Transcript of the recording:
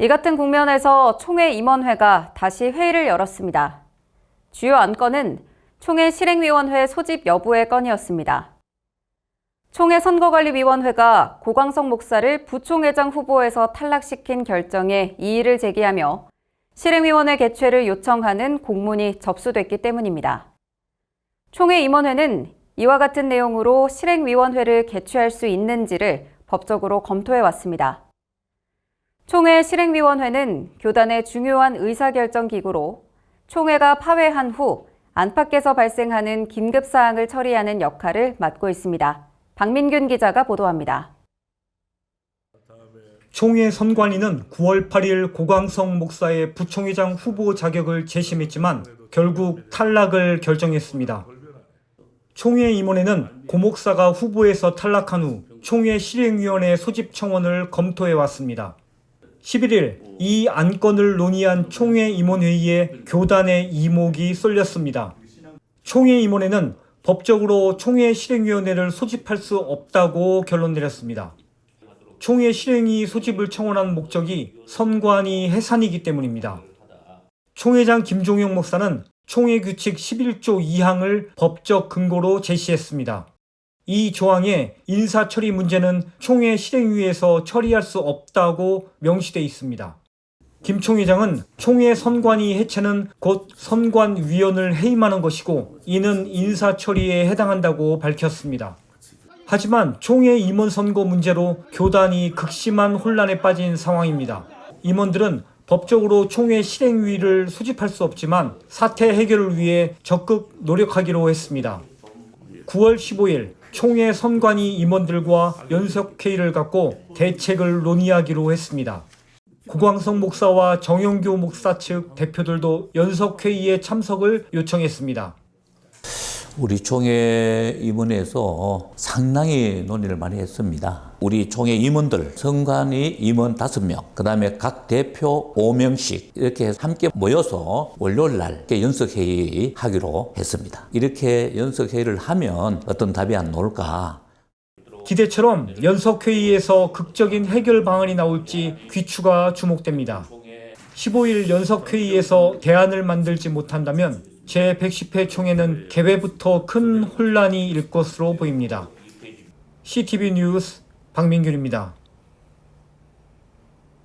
이 같은 국면에서 총회 임원회가 다시 회의를 열었습니다. 주요 안건은 총회 실행위원회 소집 여부의 건이었습니다. 총회 선거관리위원회가 고광석 목사를 부총회장 후보에서 탈락시킨 결정에 이의를 제기하며 실행위원회 개최를 요청하는 공문이 접수됐기 때문입니다. 총회 임원회는 이와 같은 내용으로 실행위원회를 개최할 수 있는지를 법적으로 검토해 왔습니다. 총회 실행위원회는 교단의 중요한 의사결정 기구로 총회가 파회한 후 안팎에서 발생하는 긴급 사항을 처리하는 역할을 맡고 있습니다. 박민균 기자가 보도합니다. 총회 선관위는 9월 8일 고광성 목사의 부총회장 후보 자격을 재심했지만 결국 탈락을 결정했습니다. 총회 임원회는 고 목사가 후보에서 탈락한 후 총회 실행위원회 소집 청원을 검토해 왔습니다. 11일 이 안건을 논의한 총회 임원회의에 교단의 이목이 쏠렸습니다. 총회 임원회는 법적으로 총회 실행위원회를 소집할 수 없다고 결론 내렸습니다. 총회 실행위 소집을 청원한 목적이 선관위 해산이기 때문입니다. 총회장 김종영 목사는 총회 규칙 11조 2항을 법적 근거로 제시했습니다. 이 조항에 인사 처리 문제는 총회 실행위에서 처리할 수 없다고 명시돼 있습니다. 김 총회장은 총회 선관위 해체는 곧 선관위원을 해임하는 것이고 이는 인사 처리에 해당한다고 밝혔습니다. 하지만 총회 임원 선거 문제로 교단이 극심한 혼란에 빠진 상황입니다. 임원들은 법적으로 총회 실행위를 수집할 수 없지만 사태 해결을 위해 적극 노력하기로 했습니다. 9월 15일 총회 선관위 임원들과 연석회의를 갖고 대책을 논의하기로 했습니다. 고광석 목사와 정영교 목사 측 대표들도 연석회의에 참석을 요청했습니다. 우리 총회 임원회에서 상당히 논의를 많이 했습니다. 우리 총회 임원들, 선관위 임원 5명, 그 다음에 각 대표 5명씩 이렇게 함께 모여서 월요일 날 연석회의 하기로 했습니다. 이렇게 연석회의를 하면 어떤 답이 안 나올까 기대처럼 연석회의에서 극적인 해결 방안이 나올지 귀추가 주목됩니다. 15일 연석회의에서 대안을 만들지 못한다면 제110회 총회는 개회부터 큰 혼란이 일 것으로 보입니다. CTV 뉴스 박민균입니다.